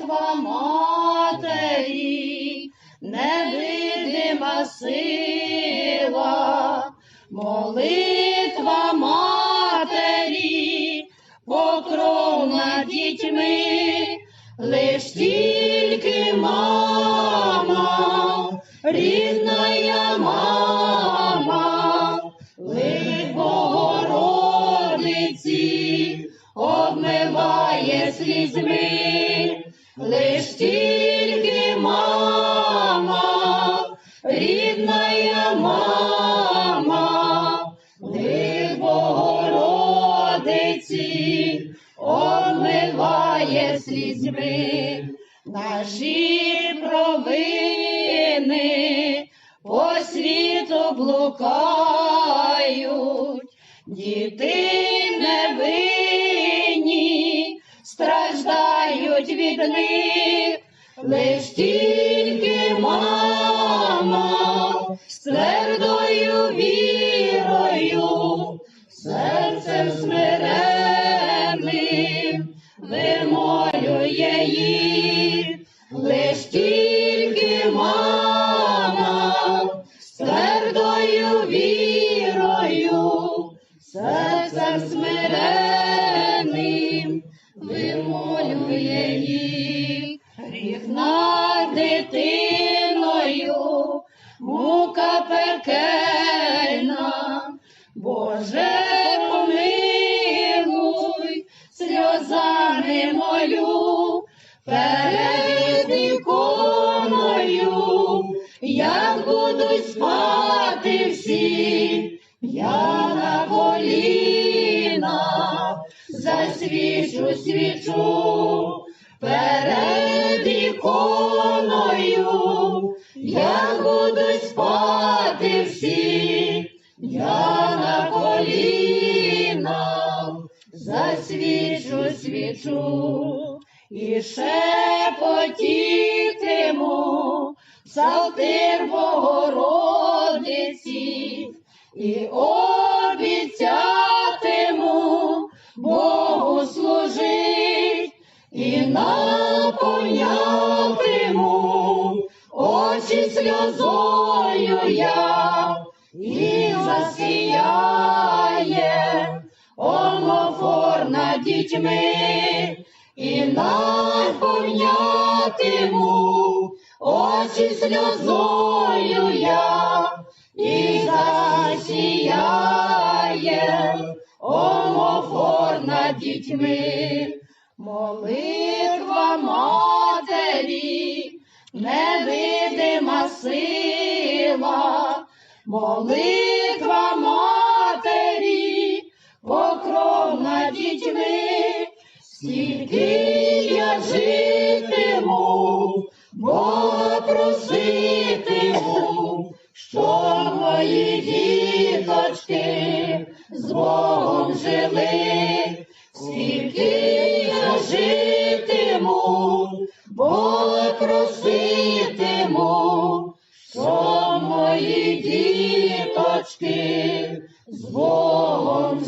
Молитва матері, невидима сила, молитва матері, покров дітьми, лиш тільки мама, рідна мама, лиш Богородиці, обмиває слізьми, лиш тільки мама, рідна мама, лиш Богородиці, обмиває слізьми, наші провини по світу блукають, діти від них, лиш тільки мама з твердою вірою, серцем смиренним вимолює їх, лиш тільки мама з твердою вірою, серцем смиренним гріх над дитиною, мука пекельна, Боже помилуй, сльозами молю, перед іконою, як будуть спати всі, я на колінах засвічу свічу, перед іконою, як будуть спати всі, я на колінах засвічу свічу. І шепотітиму псалтир Богородиці. І обіцятиму служить і наповнятиму очі сльозою я і засіяє. Омофор над дітьми і наповнятиму. Очі сльозою я і засіяє. Омофор над дітьми. Молитва матері, невидима сила, молитва матері, покров над дітьми, скільки я житиму, Бога проситиму, що мої діточки з Богом жили, скільки Бога проситиму, що мої діточки з Богом.